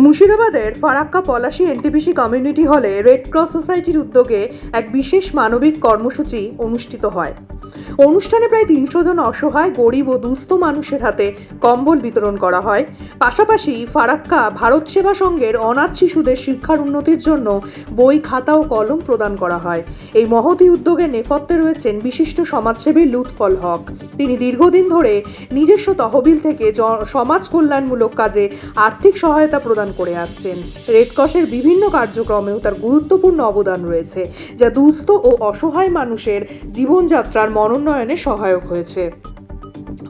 মুর্শিদাবাদের Farakka Palashi NTPC community হলে red cross সোসাইটির উদ্যোগে এক বিশেষ মানবিক কর্মসূচি অনুষ্ঠিত হয়। অনুষ্ঠানে প্রায় তিনশো জন অসহায়, গরিব ও দুস্থ মানুষের হাতে কম্বল বিতরণ করা হয়। পাশাপাশি ফারাক্কা ভারত সেবা সংঘের অনাথ শিশুদের শিক্ষার উন্নতির জন্য বই, খাতা ও কলম প্রদান করা হয়। এই মহতি উদ্যোগের নেপথ্যে রয়েছেন বিশিষ্ট সমাজসেবী লুৎফল হক। তিনি দীর্ঘদিন ধরে নিজস্ব তহবিল থেকে সমাজ কল্যাণমূলক কাজে আর্থিক সহায়তা প্রদান করে আসছেন। রেড ক্রসের বিভিন্ন কার্যক্রমেও তার গুরুত্বপূর্ণ অবদান রয়েছে, যা দুস্থ ও অসহায় মানুষের জীবনযাত্রার মনোন্নয়নে সহায়ক হয়েছে।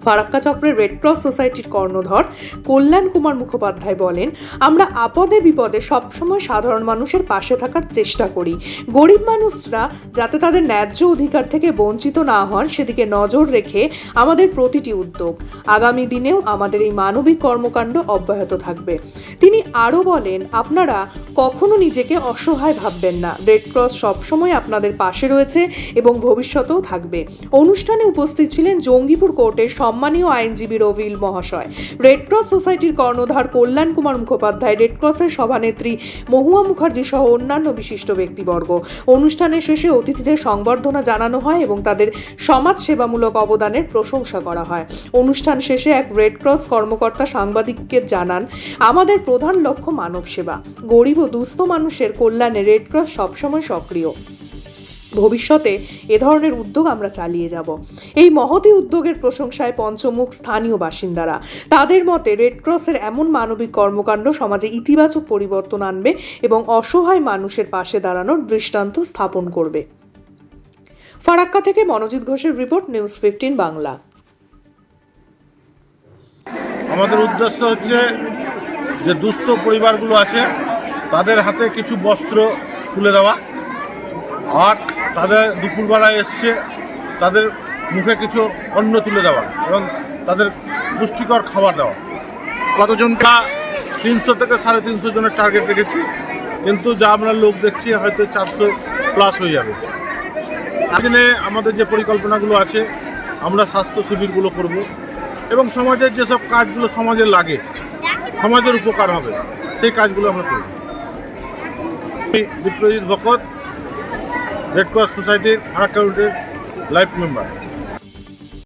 ফারাক্কা চক্রের রেড ক্রস সোসাইটির কর্ণধর কল্যাণ কুমার মুখোপাধ্যায় বলেন, আমরা আপদে বিপদে সবসময় সাধারণ মানুষের পাশে থাকার চেষ্টা করি। গরিব মানুষরা যাতে তাদের ন্যায্য অধিকার থেকে বঞ্চিত না হন, সেদিকে নজর রেখে আমাদের প্রতিটি উদ্যোগ। আগামী দিনেও আমাদের এই মানবিক কর্মকাণ্ড অব্যাহত থাকবে। তিনি আরও বলেন, আপনারা কখনো নিজেকে অসহায় ভাববেন না। রেড ক্রস সবসময় আপনাদের পাশে রয়েছে এবং ভবিষ্যতেও থাকবে। অনুষ্ঠানে উপস্থিত ছিলেন জঙ্গিপুর কোর্টের সম্মানীয় আইনজীবী রবিল মহাশয়। রেড ক্রস সোসাইটির কর্ণধার কল্যাণ কুমার মুখোপাধ্যায় রেড ক্রসের সভানেত্রী মহুয়া মুখার্জি সহ অন্যান্য বিশিষ্ট ব্যক্তিবর্গ। অনুষ্ঠানের শেষে অতিথিদের সংবর্ধনা জানানো হয় এবং তাদের সমাজ সেবামূলক অবদানের প্রশংসা করা হয়। অনুষ্ঠান শেষে এক রেড ক্রস কর্মকর্তা সাংবাদিককে জানান, আমাদের প্রধান লক্ষ্য মানব সেবা গরিব ও দুস্থ মানুষের কল্যাণে রেড ক্রস সবসময় সক্রিয়। ভবিষ্যতে এ ধরনের উদ্যোগ আমরা চালিয়ে যাব। এই মহতি উদ্যোগের প্রশংসায় পঞ্চমুখ স্থানীয় বাসিন্দারা। তাদের মতে রেডক্রসের এমন মানবিক কর্মকাণ্ড সমাজে ইতিবাচক পরিবর্তন আনবে এবং অসহায় মানুষের পাশে দাঁড়ানোর দৃষ্টান্ত স্থাপন করবে। ফারাক্কা থেকে মনোজিৎ ঘোষের রিপোর্ট, নিউজ ফিফটিন বাংলা। আমাদের উদ্দেশ্য হচ্ছে যে দুস্থ পরিবারগুলো আছে, তাদের হাতে কিছু বস্ত্র তুলে দেওয়া। আর তাদের দুপুরবেলায় এসছে, তাদের মুখে কিছু অন্ন তুলে দেওয়া এবং তাদের পুষ্টিকর খাবার দেওয়া। কতজনটা তিনশো থেকে সাড়ে তিনশো জনের টার্গেট রেখেছি, কিন্তু যা আমরা লোক দেখছি হয়তো চারশো প্লাস হয়ে যাবে। এখানে আমাদের যে পরিকল্পনাগুলো আছে, আমরা স্বাস্থ্য শিবিরগুলো করব এবং সমাজের যেসব কাজগুলো সমাজে লাগে, সমাজের উপকার হবে, সেই কাজগুলো আমরা করব। আমি বিপ্রজিৎ ভকত রেড ক্রস সোসাইটির ফারাক্কা রুটের লাইফ মেম্বার